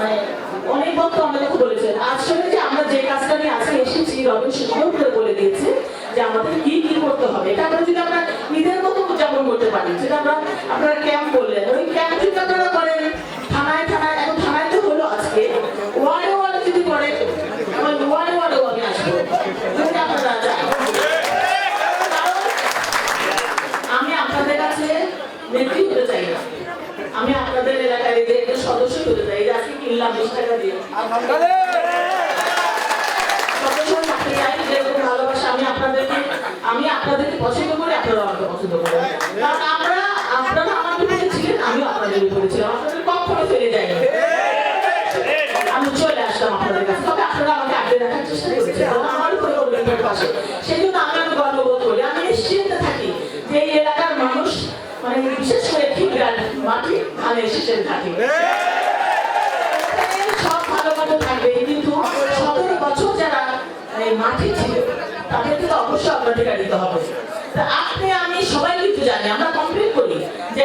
মানে অনেক বক্তা আমাদের বলেছেন, আসলে যে আমরা যে কাজটা নিয়ে আজকে এসেছি রবীন্দ্র সুন্দর করে বলে দিয়েছে যে আমাদের কি কি করতে হবে। এটা আমরা যদি আমরা নিজের মতো উদযাপন করতে পারি যেটা আমরা আপনারা ক্যাম্প বললেন, ওই ক্যাম্প যদি আপনারা করেন, থানায় থানায়, এখন থানায় তো হলো আজকে, ওয়ার্ডে ওয়ার্ডে যদি করেন, আমার ওয়ার্ডে ওয়ার্ডে আমি আসব। আমি আপনাদের কাছে নেত্রী চাই না। আমি আপনাদের ভালোবাসা আমি আপনাদেরকে আমি আপনাদেরকে পছন্দ করি আপনারা ছিলেন আমিও আপনাদের উপরে কখনো ফেলে যাই আমি চলে আসলাম আপনাদের কাছে তবে আপনারা আমাকে আগে চেষ্টা আমার পাশে সেই জন্য করি আমি থাকি যে এই এলাকার মানুষ মানে বিশেষ করে ঠিক মাটি, ধানের শীষের ঘাটি সব ভালো ভালো থাকবে। কিন্তু সতেরো বছর যারা এই মাঠে ছিল, তাদেরকে তো অবশ্যই অগ্রাধিকার দিতে হবে। আপনি, আমি সবাই কিন্তু জানি আমরা কমপ্লিট করি যে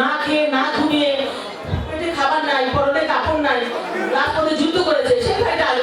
না খেয়ে, না ঘুমিয়ে খাবার নাই, পরনে কাপড় নাই, রাত যুদ্ধ করেছে, সে ভাইটা আলু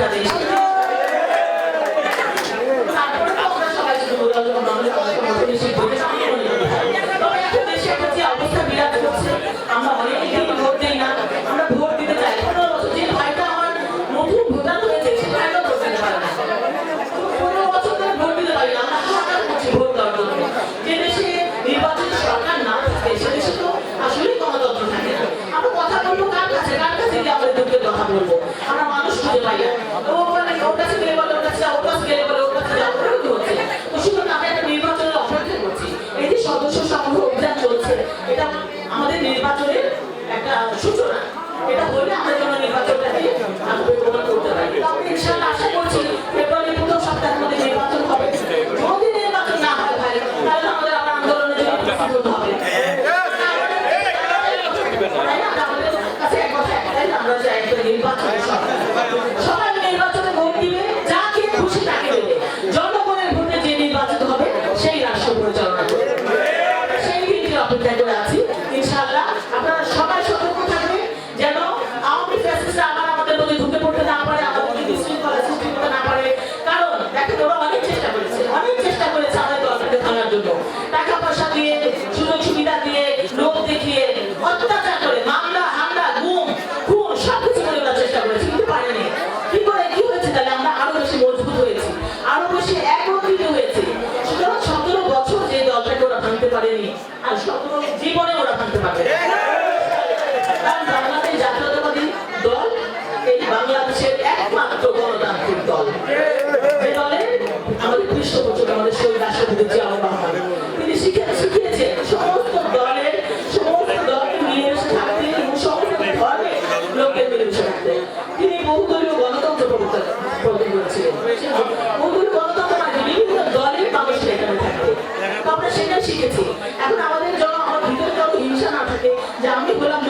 যাবে নির্বাচন তিনি বহুদলীয় গণতন্ত্র প্রবর্তন করেছিলেন। গণতন্ত্র মানে বিভিন্ন দলের মানুষ সেখানে থাকতে আমরা সেটা শিখেছি। এখন আমাদের জন্য আমার ভিতরে হিংসা না থাকে যে আমি গোলাম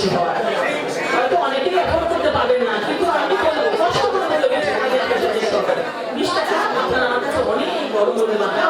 সদস্য হওয়ার হয়তো অনেকেই এখনও করতে পারবেন না, কিন্তু আমি কষ্ট করে বলে গেছি আপনার আমার কাছে অনেক বড় মনে দলে